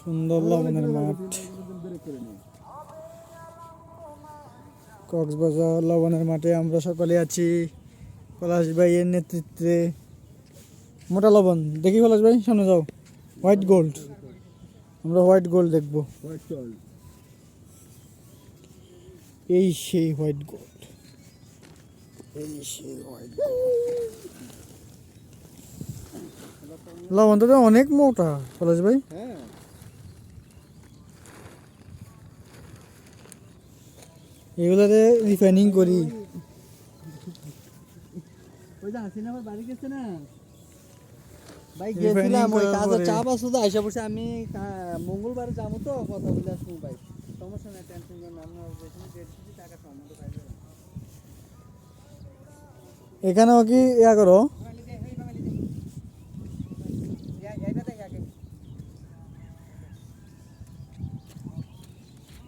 সুন্দর লবণের মাঠ। কক্সবাজার লবণের মাঠে আমরা সকলে আছি। পলাশ ভাইয়ের নেতৃত্বে মোটা লবণ। দেখি পলাশ ভাই, সামনে যাও। হোয়াইট গোল্ড আমরা হোয়াইট গোল্ড দেখব। এই সেই হোয়াইট গোল্ড এই সেই হোয়াইট লবণটা তো অনেক মোটা পলাশ ভাই। হ্যাঁ। এগুলোতে রিফাইনিং করি। ওই যে হাসিনা আমার বাড়ি গেছে না? ভাই গেছিলাম ওই কাজের চাপ আছে তো আইসা বসে আমি কা- মঙ্গলবারে যাব তো কথা বলে আসব ভাই। সমস্যা নাই টেনশন টাকা সম্বন্ধ এখানেও কি ইয়া করো?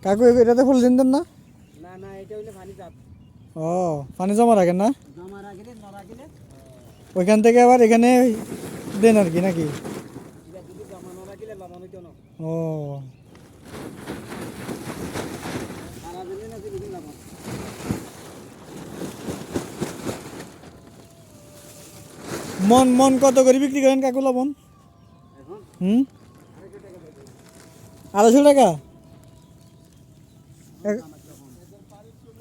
কাকু এ- এটাতে ফুল দিন না। না না এটা হইলে পানি চাপ ও পানি জমা রাখেন না? জমা রাখিলে ন রাখিলে ওইখান থেকে আবার এখানে দেন আর কি নাকি? এটা ও। মন মন কত করে বিক্রি করেন কাকু লবণ? হুম? আড়াইশো টাকা?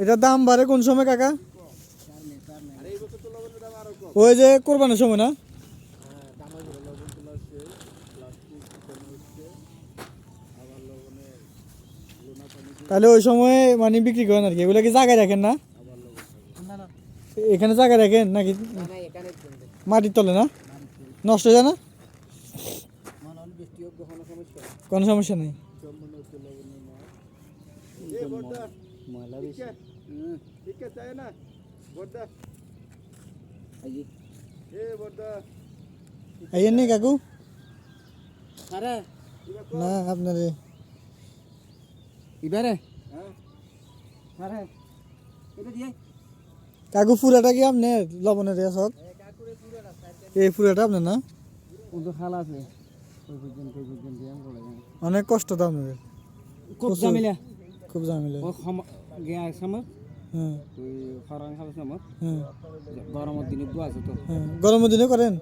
এটার দাম বাড়ে কোন সময়, কাকা? ওই যে কোরবানের সময় না? তাহলে ওই সময় মানে বিক্রি করেন আর কি। এগুলো কি জায়গায় রাখেন না? এখানে জায়গায় রাখেন নাকি মাটির তলে না? নষ্ট হয়ে যায় না? কোনো সমস্যা নেই। ময়লা বেশি। ঠিক আছে তাই না বড়দা এ বড়দা আইয়েন নি কাকু। আরে না আপনার। এবারে? হ্যাঁ। আরে এটা দিয়ে। কাকু ফুরাটা কি আপনি? লবণের ইয়া সব এই ফুরাটা আপনার না? ওদের খালা আছে। অনেক কষ্ট তো আপনাদের। খুব ঝামেলা। ও গিয়া সময় হ্যাঁ। হ্যাঁ। গরমের দিনে দু আছে তো। হ্যাঁ। গরমের দিনে করেন।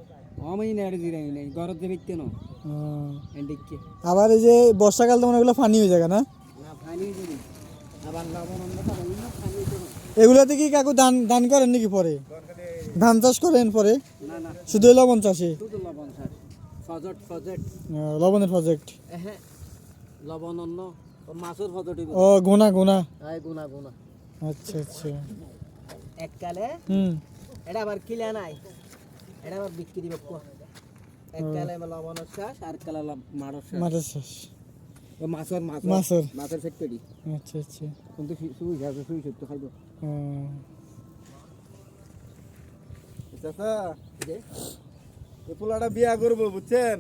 আবার এই যে বর্ষাকাল তো মানে এগুলো পানি হয়ে যায় না? এগুলোতে কি কাকু ধান ধান করেন নাকি পরে? ধান চাষ করেন পরে? শুধু লবণ চাষে? লবণের প্রজেক্ট লবণ অন্য মাছের ফজট ও গোনা গোনা। আয় গুনা গুনা। আচ্ছা আচ্ছা। এককালে? হুম। এটা আবার কিলা নাই। এটা আবার বিক্রি এককালে লবণ শ্বাস আর কালে মাড়র শ্বাস মাছের চাষ। ও মাছের মাছ মাছের মাছের ফ্যাক্টরি। আচ্ছা আচ্ছা। কিন্তু সুই যাবে সত্য খাইব। ও, চাচা এ পোলাটা বিয়া করব বুঝছেন?